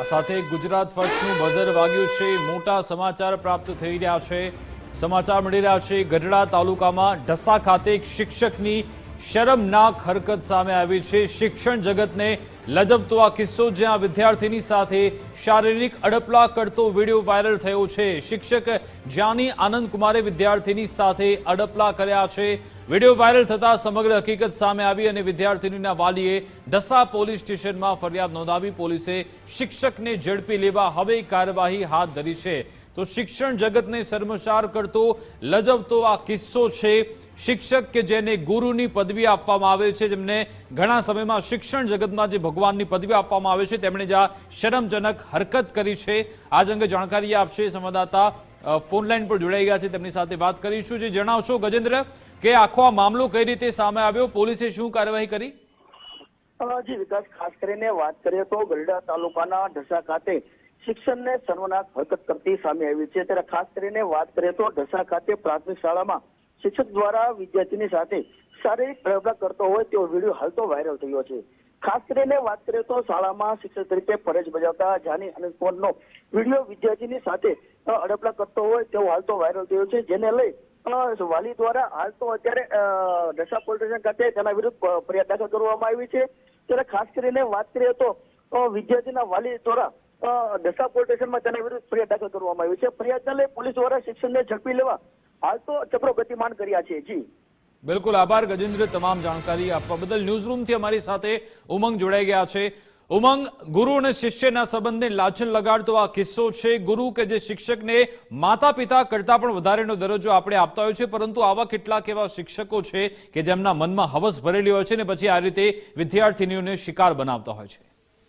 આ સાથે ગુજરાત ફર્સ્ટનું બઝર વાગ્યું છે. મોટા સમાચાર પ્રાપ્ત થઈ રહ્યા છે. સમાચાર મળી રહ્યા છે. ગઢડા તાલુકામાં ઢસા ખાતે એક શિક્ષકની શરમનાક હરકત સામે આવી છે. શિક્ષણ જગતને લજબતો આ કિસ્સો, જ્યાં વિદ્યાર્થીની સાથે શારીરિક અડપલા કરતો વીડિયો વાયરલ થયો છે. શિક્ષક જાની આનંદ કુમારે વિદ્યાર્થીની સાથે અડપલા કર્યા છે. વીડિયો વાયરલ થતા સમગ્ર હકીકત સામે આવી અને વિદ્યાર્થીનીના વાલીએ ડસા પોલીસ સ્ટેશનમાં ફરિયાદ નોંધાવી પોલીસે શિક્ષકને ઝડપી લેવા હવે કાર્યવાહી હાથ ધરી છે. તો શિક્ષણ જગતને શર્મસાર કરતો, લજવતો આ કિસ્સો છે. શિક્ષક કે જેને ગુરુની પદવી આપવામાં આવે છે, જેમને ઘણા સમયમાં શિક્ષણ જગતમાં જે ભગવાનની પદવી આપવામાં આવે છે, તેમણે જ આ શરમજનક હરકત કરી છે. આજ અંગે જાણકારી આપશે સંવાદદાતા અ, ફોનલાઈન પર જોડાઈ ગયા છે. તેમની સાથે વાત કરીશું જે જણાવશો ગજેન્દ્ર કે આખો આ મામલો કઈ રીતે સામે આવ્યો? પોલીસે શું કાર્યવાહી કરી? જી વિકાસ ખાસ કરીને વાત કરીએ તો ગરડા તાલુકાના ઢસા ખાતે શિક્ષણને સર્વનાશ હરકત કરતી સામે આવી છે. ત્યારે ખાસ કરીને વાત કરીએ તો ઢસા ખાતે પ્રાથમિક શાળામાં શિક્ષક દ્વારા વિદ્યાર્થીની સાથે શારીરિક પ્રયોગ કરતો હોય તેવો વીડિયો હાલ તો વાયરલ થયો છે. ખાસ કરીને વાત કરીએ તો શાળામાં શિક્ષક તરીકે ફરજ બજાવતા જાની અનંતપોરનો વીડિયો વિદ્યાર્થીની સાથે અડપલા કરતો હોય તેવો હાલ તો વાયરલ થયો છે, જેને લઈ વાલી દ્વારા હાલ તો અત્યારે ઢસા પોલીસ સ્ટેશન ખાતે તેના વિરુદ્ધ ફરિયાદ દાખલ કરવામાં આવી છે. ત્યારે ખાસ કરીને વાત કરીએ તો વિદ્યાર્થીના વાલી દ્વારા ઢસા પોલીસ સ્ટેશનમાં તેના વિરુદ્ધ ફરિયાદ દાખલ કરવામાં આવી છે. ફરિયાદને લઈ પોલીસ દ્વારા શિક્ષણને ઝડપી લેવા હાલ તો ચક્રો ગતિમાન કર્યા છે. જી. બિલકુલ આભાર ગજેન્દ્ર, તમામ જાણકારી આપવા બદલ. ન્યૂઝ રૂમથી અમારી સાથે ઉમંગ જોડાઈ ગયા છે. ઉમંગ ગુરુ અને શિષ્યના સંબંધને લાછન લગાડતો આ કિસ્સો છે. ગુરુ કે જે શિક્ષકને માતા પિતા કરતા પણ વધારેનો દરજ્જો આપણે આપતા હોય છે, પરંતુ આવા કેટલાક એવા શિક્ષકો છે કે જેમના મનમાં હવસ ભરેલી હોય છે ને પછી આ રીતે વિદ્યાર્થીનીઓને શિકાર બનાવતા હોય છે.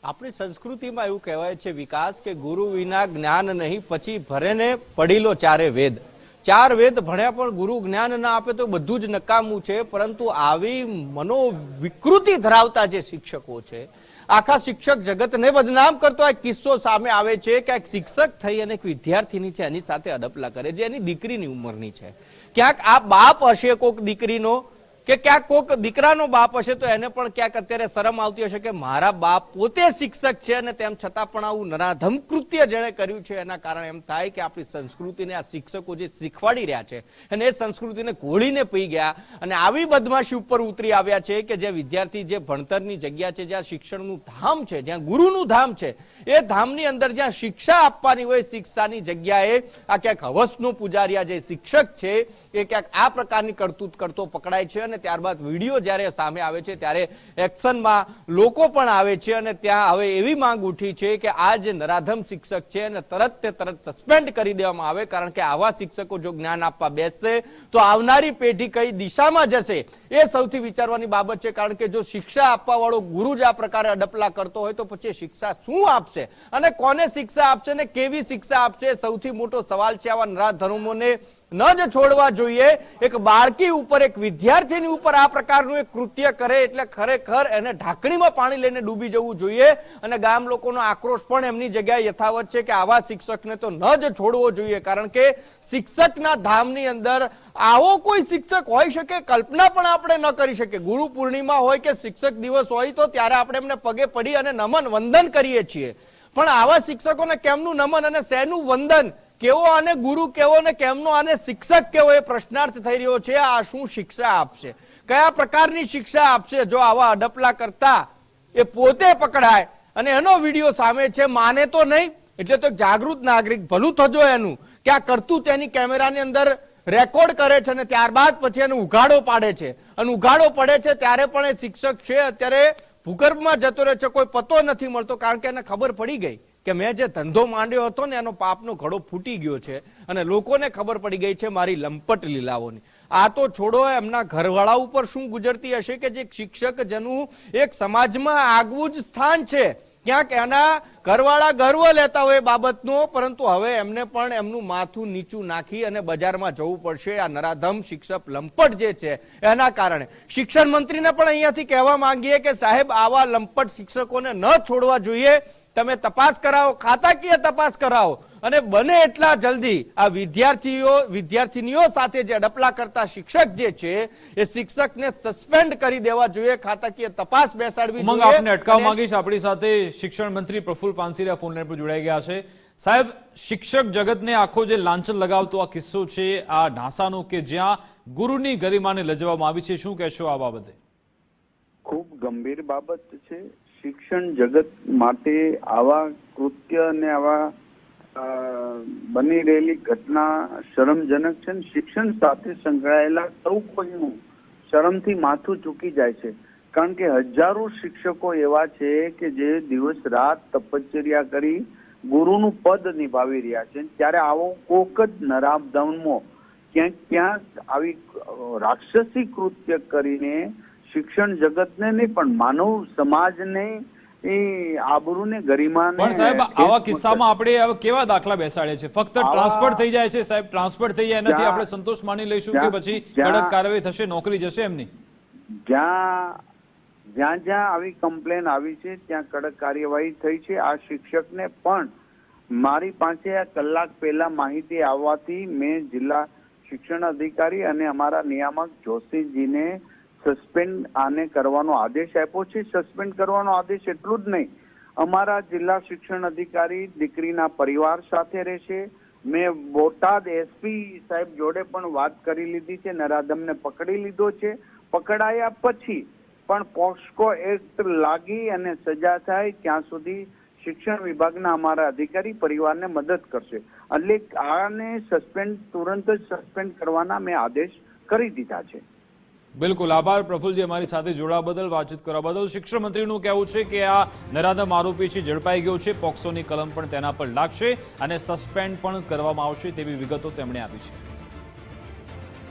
આપણી સંસ્કૃતિમાં એવું કહેવાય છે, વિકાસ કે ગુરુ વિના જ્ઞાન નહીં, પછી ભરેને પડીલો ચારે વેદ. ચાર વેદ ભણ્યા પણ ગુરુ જ્ઞાન ના આપે તો બધું જ નકામું છે, પરંતુ આવી મનોવિકૃતિ ધરાવતા જે શિક્ષકો છે આખા શિક્ષક જગતને બદનામ કરતો આ કિસ્સો સામે આવે છે કે એક શિક્ષક થઈ અને એક વિદ્યાર્થીની છે, એની સાથે અડપલા કરે જે એની દીકરીની ઉંમરની છે. ક્યાંક આ બાપ હશે કોક દીકરીનો કે ક્યાંક કોક દીકરાનો બાપ હશે તો એને પણ ક્યાંક અત્યારે શરમ આવતી હશે કે મારા બાપ પોતે શિક્ષક છે અને તેમ છતાં પણ આવું નરાધમ કૃત્ય જેણે કર્યું છે. એના કારણે એમ થાય કે આપણી સંસ્કૃતિને આ શિક્ષકો જે શીખવાડી રહ્યા છે અને એ સંસ્કૃતિને ઘોળીને પી ગયા અને આવી બદમાશી ઉપર ઉતરી આવ્યા છે કે જે વિદ્યાર્થી જે ભણતરની જગ્યા છે, જ્યાં શિક્ષણનું ધામ છે, જ્યાં ગુરુનું ધામ છે, એ ધામની અંદર જ્યાં શિક્ષા આપવાની હોય, શિક્ષાની જગ્યાએ આ ક્યાંક હવસનો પૂજારી આ જે શિક્ષક છે, એ ક્યાંક આ પ્રકારની કરતૂત કરતો પકડાય છે અને ત્યારબાદ વીડિયો જ્યારે સામે આવે છે, ત્યારે એક્શનમાં લોકો પણ આવે છે અને ત્યાં હવે એવી માંગ ઉઠી છે કે આ જે નરાધમ શિક્ષક છે અને તરત તે તરત સસ્પેન્ડ કરી દેવામાં આવે, કારણ કે આવા શિક્ષકો જો જ્ઞાન આપવા બેસશે, તો આવનારી પેઢી કઈ દિશામાં જશે એ સૌથી વિચારવાની બાબત છે. કારણ કે જો શિક્ષા આપવા વાળો ગુરુ જ આ પ્રકારે અડપલા કરતો હોય તો પછી શિક્ષા શું આપશે? અને કોને શિક્ષા આપશે ને કેવી શિક્ષા આપશે? સૌથી મોટો સવાલ છે આવા નરાધર્મોને ન જ છોડવા જોઈએ. એક બાળકી ઉપર, એક વિદ્યાર્થીની ઉપર આ પ્રકારનું એક કૃત્ય કરે એટલે ખરેખર એને ઢાંકણીમાં પાણી લઈને ડૂબી જવું જોઈએ. અને ગામ લોકોનો આક્રોશ પણ એમની જગ્યાએ યથાવત છે કે આવા શિક્ષકને તો ન જ છોડવો જોઈએ. કારણ કે શિક્ષકના ધામની અંદર આવો કોઈ શિક્ષક હોઈ શકે, કલ્પના પણ આપણે ન કરી શકીએ. ગુરુ પૂર્ણિમા હોય કે શિક્ષક દિવસ હોય તો ત્યારે આપણે એમને પગે પડી અને નમન વંદન કરીએ છીએ. પણ આવા શિક્ષકોને કેમનું નમન અને શેનું વંદન? કેવો આને ગુરુ કેવો ને કેમનો આને શિક્ષક કેવો એ પ્રશ્નાર્થ થઈ રહ્યો છે, આ શું શિક્ષા આપશે? કયા પ્રકારની શિક્ષા આપશે જો આવા અડપલા કરતા એ પોતે પકડાય? અને એનો વીડિયો સામે છે, માને તો નહીં, એટલે તો જાગૃત નાગરિક ભલું થજો એનું. કે આ કરતું તેની કેમેરાની અંદર રેકોર્ડ કરે છે અને ત્યારબાદ પછી એને ઉઘાડો પાડે છે. અને ઉઘાડો પડે છે ત્યારે પણ એ શિક્ષક છે, અત્યારે ભૂગર્ભમાં જતો રહે છે, કોઈ પતો નથી મળતો, કારણ કે એને ખબર પડી ગઈ. કે મેં જે ધંધો માંડ્યો હતો ને એનો પાપનો ઘડો ફૂટી ગયો છે અને લોકોને ખબર પડી ગઈ છે મારી લંપટ લીલાઓની. આ તો છોડો, એમના ઘરવાળા ઉપર શું ગુજરતી હશે કે જે શિક્ષક જેનું એક સમાજમાં આગવું જ સ્થાન છે? ક્યાંક એના ઘરવાળા ગર્વ લેતા હોય એ બાબતનો, પરંતુ હવે એમને પણ એમનું માથું નીચું નાખી અને બજારમાં જવું પડશે. આ નરાધમ શિક્ષક લંપટ જે છે, એના કારણે. શિક્ષણ મંત્રીને પણ અહીંયાથી કહેવા માંગીએ કે સાહેબ, આવા લંપટ શિક્ષકોને ન છોડવા જોઈએ. તમે તપાસ કરાવો, ખાતાકીય તપાસ કરાવો. અને બને એટલા જલ્દી આ વિદ્યાર્થીઓ વિદ્યાર્થીનીઓ સાથે જે ડપલા કરતા શિક્ષક જે છે એ શિક્ષકને સસ્પેન્ડ કરી દેવા જોઈએ ખાતાકીય તપાસ બેસાડવી જોઈએ આપને અટકાવ માંગીશ. આપણી સાથે શિક્ષણ મંત્રી પ્રફુલ પાનસીરા ફોન લાઈન પર જોડાઈ ગયા છે. સાહેબ શિક્ષક જગતને આખો જે લાંછન લગાવતો આ કિસ્સો છે આ ઢાંસાનો કે જ્યાં ગુરુની ગરિમાને લજવામાં આવી છે શું કહેશો આ બાબતે? ખૂબ ગંભીર બાબત છે. શિક્ષણ જગત માટે આવા કૃત્ય અને આવા બની રહેલી ઘટના શરમજનક છે શિક્ષણ સાથે સંકળાયેલા સૌ કોઈનું શરમથી માથું ચૂકી જાય છે. કારણ કે હજારો શિક્ષકો એવા છે કે જે દિવસ રાત તપશ્ચર્યા કરી ગુરુનું પદ નિભાવી રહ્યા છે. ત્યારે આવો કોક જ નરાબદામો ક્યાંક ક્યાંક આવી રાક્ષસી કૃત્ય કરીને શિક્ષણ જગતને નહીં પણ માનવ સમાજને એ આબરૂને ગરિમાને પણ સાહેબ આવા કિસ્સામાં આપણે હવે કેવા દાખલા બેસાડે છે? ફક્ત ટ્રાન્સફર થઈ જાય છે સાહેબ ટ્રાન્સફર થઈ જાય એનાથી આપણે સંતોષ માની લઈશું કે પછી કડક કાર્યવાહી થશે નોકરી જશે એમની? જ્યાં જ્યાં જ્યાં આવી કમ્પ્લેન આવી છે ત્યાં કડક કાર્યવાહી થઈ છે. આ શિક્ષકને પણ મારી પાસે આ કલાક પહેલા માહિતી આવવાથી મેં જિલ્લા શિક્ષણ અધિકારી અને અમારા નિયામક જોશીજીને સસ્પેન્ડ આને કરવાનો આદેશ આપ્યો છે. સસ્પેન્ડ કરવાનો આદેશ એટલું જ નહીં. અમારા જિલ્લા શિક્ષણ અધિકારી દીકરીના પરિવાર સાથે રહેશે. મેં બોટાદ એસપી સાહેબ જોડે પણ વાત કરી લીધી છે. નરાધમને પકડી લીધો છે. પકડાયા પછી પણ પોક્સકો એક્ટ લાગી અને સજા થાય ત્યાં સુધી શિક્ષણ વિભાગના અમારા અધિકારી પરિવારને મદદ કરશે. એટલે આને સસ્પેન્ડ, તુરંત જ સસ્પેન્ડ કરવાના મેં આદેશ કરી દીધા છે. બિલકુલ આભાર પ્રફુલજી અમારી સાથે જોડાવા બદલ, વાતચીત કરવા બદલ. શિક્ષણ મંત્રીનું કહેવું છે કે આ નરાધમ આરોપી છે, ઝડપાઈ ગયો છે, પોક્સોની કલમ પણ તેના પર લાગશે અને સસ્પેન્ડ પણ કરવામાં આવશે તેવી વિગતો તેમણે આપી છે.